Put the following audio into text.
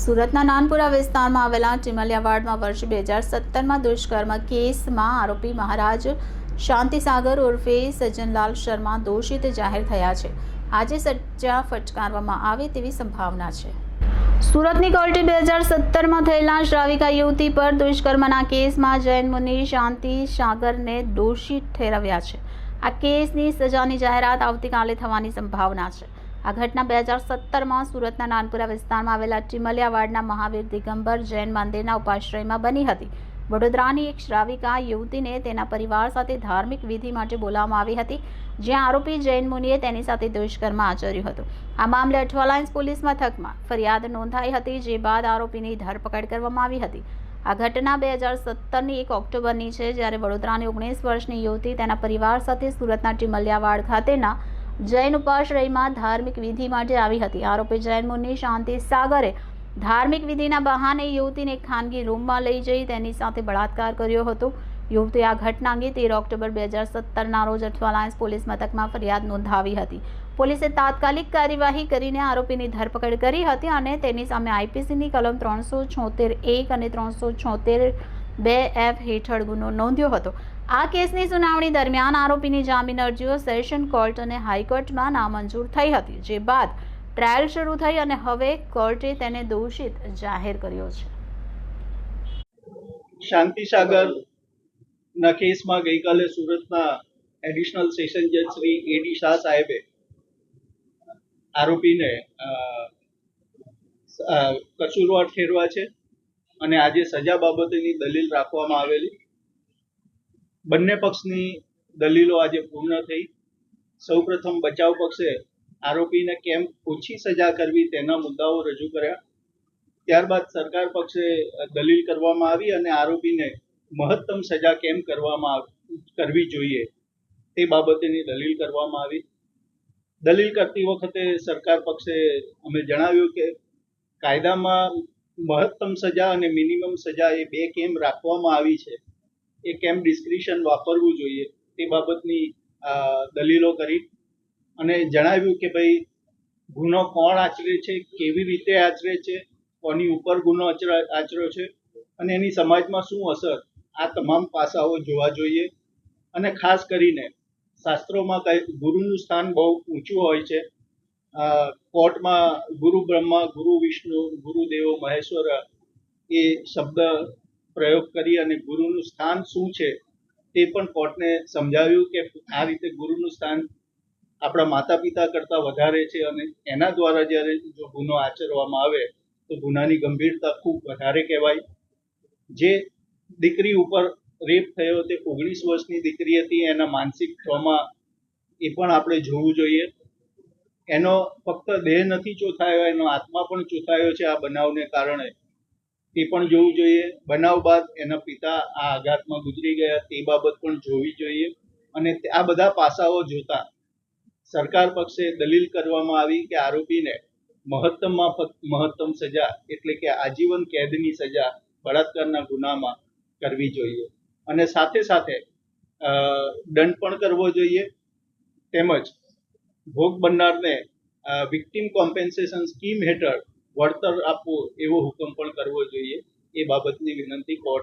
સુરતના નાનપુરા વિસ્તારમાં આવેલા ટીમલિયા વાર્ડમાં વર્ષ બે હજાર સત્તરમાં દુષ્કર્મ કેસમાં આરોપી મહારાજ શાંતિસાગર ઉર્ફે સજ્જનલાલ શર્મા દોષિત જાહેર થયા છે. આજે સજા ફટકારવામાં આવે તેવી સંભાવના છે. સુરતની કોર્ટે બે હજાર સત્તરમાં થયેલા શ્રાવિકા યુવતી પર દુષ્કર્મના કેસમાં જૈન મુનિ શાંતિ સાગરને દોષિત ઠેરવ્યા છે. આ કેસની સજાની જાહેરાત આવતીકાલે થવાની સંભાવના છે. આ ઘટના બે હજાર સત્તરમાં સુરતના નાનપુરા વિસ્તારમાં આવેલા ટીમલિયા વાડના મહાવીર દિગંબર જૈન મંદિરના ઉપાશ્રયમાં બની હતી. વડોદરાની એક શ્રાવિકા યુવતીને તેના પરિવાર સાથે ધાર્મિક વિધિ માટે બોલાવવામાં આવી હતી, જ્યાં આરોપી જૈન મુનિએ તેની સાથે દુષ્કર્મ આચર્યું હતું. આ મામલે અઠવાલાઇન્સ પોલીસ મથકમાં ફરિયાદ નોંધાઈ હતી, જે બાદ આરોપીની ધરપકડ કરવામાં આવી હતી. આ ઘટના બે હજાર સત્તરની એક ઓક્ટોબરની છે, જ્યારે વડોદરાની ઓગણીસ વર્ષની યુવતી તેના પરિવાર સાથે સુરતના ટીમલિયાવાડ ખાતેના જૈન ઉપાશ્રયમાં ધાર્મિક વિધિ માટે આવી હતી. આરોપી જૈન મુનિ શાંતિ સાગરે ધાર્મિક વિધિના બહાને યુવતીને ખાનગી રૂમમાં લઈ જઈ તેની સાથે બળાત્કાર કર્યો હતો. યુવતી આ ઘટના અંગે તેર ઓક્ટોબર બે હજાર સત્તરના રોજ અઠવાલાયન્સ પોલીસ મથકમાં ફરિયાદ નોંધાવી હતી. પોલીસે તાત્કાલિક કાર્યવાહી કરીને આરોપીની ધરપકડ કરી હતી અને તેની સામે આઈપીસીની કલમ ત્રણસો છોતેર એક અને ત્રણસો છોતેર બે એફ હેઠળ ગુનો નોંધ્યો હતો. આ કેસની સુનાવણી દરમિયાન આરોપીની જામીન અરજીઓ સેશન કોર્ટ અને હાઈકોર્ટમાં નામંજૂર થઈ હતી, જે બાદ ટ્રાયલ શરૂ થઈ અને હવે કોર્ટે તેને દોષિત જાહેર કર્યો છે. શાંતિ સાગર ના કેસમાં ગઈકાલે સુરતના એડિશનલ સેશન જજ શ્રી એડી શાહ સાહેબે આરોપીને કસૂરવાર ઠેરવા છે અને આજે સજા બાબતેની દલીલ રાખવામાં આવેલી. બંને પક્ષની દલીલો આજે પૂર્ણ થઈ. સૌપ્રથમ બચાવ પક્ષે આરોપીને કેમ ઓછી સજા કરવી તેના મુદ્દાઓ રજૂ કર્યા. ત્યારબાદ સરકાર પક્ષે દલીલ કરવામાં આવી અને આરોપીને મહત્તમ સજા કેમ કરવામાં કરવી જોઈએ તે બાબતેની દલીલ કરવામાં આવી. દલીલ કરતી વખતે સરકાર પક્ષે અમે જણાવ્યું કે કાયદામાં મહત્તમ સજા અને મિનિમમ સજા એ બે કેમ રાખવામાં આવી છે. એ કેમ ડિસ્ક્રિશન વાપરવું જોઈએ તે બાબતની દલીલો કરી અને જણાવ્યું કે ભાઈ, ગુનો કોણ આચરે છે, કેવી રીતે આચરે છે, કોની ઉપર ગુનો આચરા- આચર્યો છે અને એની સમાજમાં શું અસર, આ તમામ પાસાઓ જોવા જોઈએ અને ખાસ કરીને શાસ્ત્રોમાં ગુરુનું સ્થાન બહુ ઊંચું હોય છે કોર્ટમાં ગુરુ બ્રહ્મા, ગુરુ વિષ્ણુ, ગુરુદેવો, મહેશ્વર એ શબ્દ પ્રયોગ કરી અને ગુરુનું સ્થાન શું છે તે પણ કોર્ટને સમજાવ્યું કે આ રીતે ગુરુનું સ્થાન આપણા માતા પિતા કરતાં વધારે છે અને એના દ્વારા જ્યારે જો ગુનો આચરવામાં આવે, તો ગુનાની ગંભીરતા ખૂબ વધારે કહેવાય. જે દીકરી ઉપર રેપ થયો તે ઓગણીસ વર્ષની દીકરી હતી, એના માનસિક ટ્રોમા એ પણ આપણે જોવું જોઈએ. એનો ફક્ત દેહ નથી ચોથાયો, એનો આત્મા પણ ચોથાયો છે આ બનાવને કારણે. તે પણ જોવું જોઈએ. બનાવ બાદ એના પિતા આ આઘાતમાં ગુજરી ગયા. તે બાબત પણ જોવી જોઈએ. અને આ બધા પાસાઓ જોતા સરકાર પક્ષે દલીલ કરવામાં આવી કે આરોપીને મહત્તમમાં મહત્તમ સજા એટલે કે આજીવન કેદની સજા બળાત્કારના ગુનામાં કરવી જોઈએ. અને સાથે સાથે દંડ પણ કરવો જોઈએ. તેમજ ભોગ બનનારને વિક્ટિમ કોમ્પેન્સેશન સ્કીમ હેઠળ વળતર આપવું એવો હુકમ પણ કરવો જોઈએ એ બાબતની વિનંતી કોર્ટ